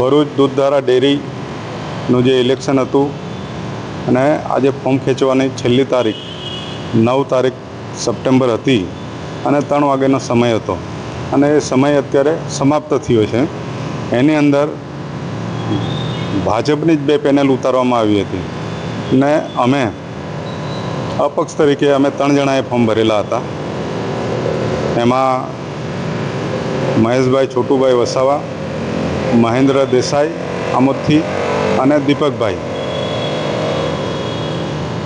ભરૂચ દૂધધારા ડેરીનું જે ઇલેક્શન હતું અને આજે ફોર્મ ખેંચવાની છેલ્લી તારીખ, નવ તારીખ સપ્ટેમ્બર હતી અને ત્રણ વાગ્યાનો સમય હતો. અને એ સમય અત્યારે સમાપ્ત થયો છે. એની અંદર ભાજપની જ બે પેનલ ઉતારવામાં આવી હતી. ને અમે અપક્ષ તરીકે અમે ત્રણ જણાએ ફોર્મ ભરેલા હતા. એમાં મહેશભાઈ છોટુભાઈ વસાવા, મહેન્દ્ર દેસાઈ આમોદથી અને દીપકભાઈ.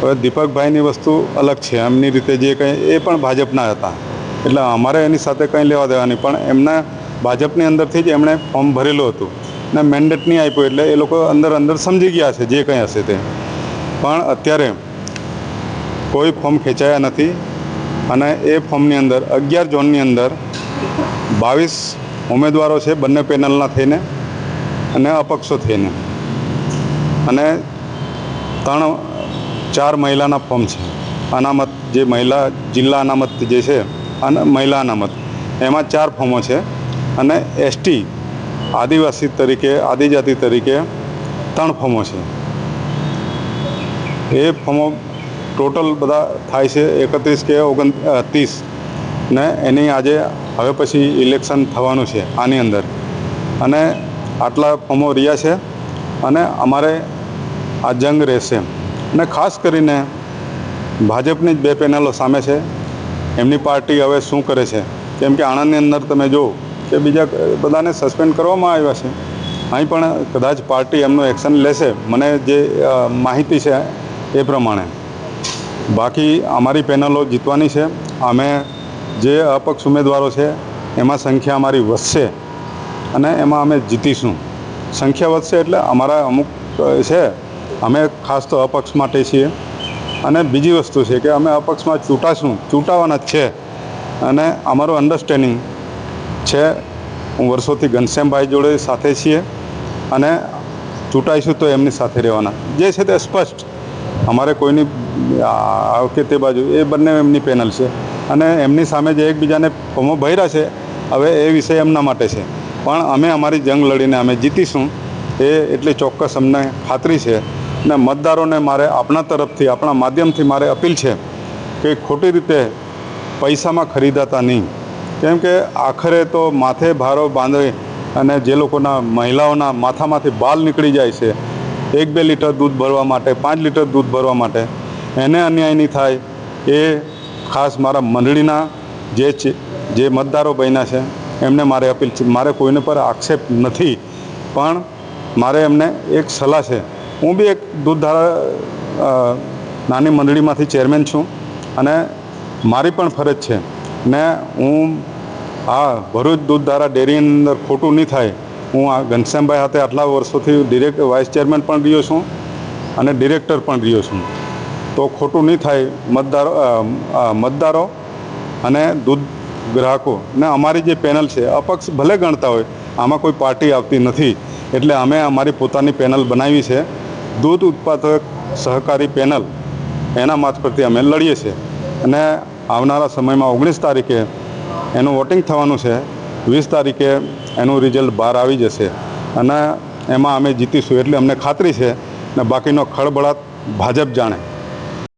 હવે દીપકભાઈની વસ્તુ અલગ છે. એમની રીતે જે કંઈ, એ પણ ભાજપના હતા. એટલે અમારે એની સાથે કંઈ લેવા દેવાની, પણ એમના ભાજપની અંદરથી જ એમણે ફોર્મ ભરેલું હતું. ને મેન્ડેટ નહીં આપ્યું એટલે એ લોકો અંદર અંદર સમજી ગયા છે જે કંઈ હશે તે. પણ અત્યારે કોઈ ફોર્મ ખેંચાયા નથી. અને એ ફોર્મની અંદર, અગિયાર ઝોનની અંદર બાવીસ ઉમેદવારો છે બંને પેનલના થઈને અને અપક્ષો થઈને. અને ત્રણ, ચાર મહિલાના ફોર્મ છે. અનામત જે મહિલા, જિલ્લા અનામત જે છે, અને મહિલા અનામત, એમાં ચાર ફોર્મો છે. અને એસટી, આદિવાસી તરીકે, આદિજાતિ તરીકે ત્રણ ફોર્મો છે. એ ફોર્મો ટોટલ બધા થાય છે એકત્રીસ કે ઓગણ ત્રીસ. ને એની આજે હવે પછી ઇલેક્શન થવાનું છે આની અંદર. અને આટલા ફોર્મો રહ્યા છે અને અમારે આ જંગ રહેશે. અને ખાસ કરીને ભાજપની જ બે પેનલો સામે છે. એમની પાર્ટી હવે શું કરે છે? કેમ કે આણંદની અંદર તમે જો કે બીજા બધાને સસ્પેન્ડ કરવામાં આવ્યા છે. અહીં પણ કદાચ પાર્ટી એમનું એક્શન લેશે. મને જે માહિતી છે એ પ્રમાણે. બાકી અમારી પેનલો જીતવાની છે. અમે જે અપક્ષ ઉમેદવારો છે, એમાં સંખ્યા અમારી વધશે અને એમાં અમે જીતીશું. સંખ્યા વધશે એટલે અમારા અમુક છે, અમે ખાસ તો અપક્ષ માટે છીએ. અને બીજી વસ્તુ છે કે અમે અપક્ષમાં ચૂંટાશું, ચૂંટાવાના જ છે. અને અમારું અન્ડરસ્ટેન્ડિંગ છે, હું વર્ષોથી ઘનશ્યામભાઈ જોડે સાથે છીએ અને ચૂંટાઈશું તો એમની સાથે રહેવાના. જે છે તે સ્પષ્ટ. અમારે કોઈની, આ કે તે બાજુ, એ બંને એમની પેનલ છે. અને એમની સામે જે એકબીજાને ફોર્મો ભર્યા છે, હવે એ વિષય એમના માટે છે. પણ અમે અમારી જંગ લડીને અમે જીતીશું, એ એટલી ચોક્કસ અમને ખાતરી છે. ને મતદારોને મારે આપણા તરફથી, આપણા માધ્યમથી મારે અપીલ છે કે ખોટી રીતે પૈસામાં ખરીદાતા નહીં. કેમ કે આખરે તો માથે ભારો બાંધે અને જે લોકોના મહિલાઓના માથામાંથી બાલ નીકળી જાય છે, એક બે લીટર દૂધ ભરવા માટે, પાંચ લીટર દૂધ ભરવા માટે, એને અન્યાય નહીં થાય, એ ખાસ મારા મંડળીના જે છે, જે મતદારો બન્યા છે, એમને મારે અપીલ છે. મારે કોઈને પર આક્ષેપ નથી, પણ મારે એમને એક સલાહ છે. હું બી એક દૂધધારા નાની મંડળીમાંથી ચેરમેન છું અને મારી પણ ફરજ છે. ને હું આ ભરૂચ દૂધધારા ડેરીની અંદર ખોટું નહીં થાય. હું આ ઘનશ્યામભાઈ સાથે આટલા વર્ષોથી ડિરેક્ટ વાઇસ ચેરમેન પણ રહ્યો છું અને ડિરેક્ટર પણ રહ્યો છું. તો ખોટું નહીં થાય મતદારો મતદારો અને દૂધ ગ્રાહકો. ને અમારી જે પેનલ છે, અપક્ષ ભલે ગણતા હોય, આમાં કોઈ પાર્ટી આવતી નથી. એટલે અમે અમારી પોતાની પેનલ બનાવી છે. દૂધ ઉત્પાદક સહકારી પેનલ, એના મારફતથી અમે લડીએ છીએ. અને આવનારા સમયમાં ઓગણીસ તારીખે એનું વોટિંગ થવાનું છે. વીસ તારીખે એનું રિઝલ્ટ બહાર આવી જશે. અને એમાં અમે જીતીશું. એટલે અમને ખાતરી છે. ને બાકીનો ખળબળાટ ભાજપ જાણે.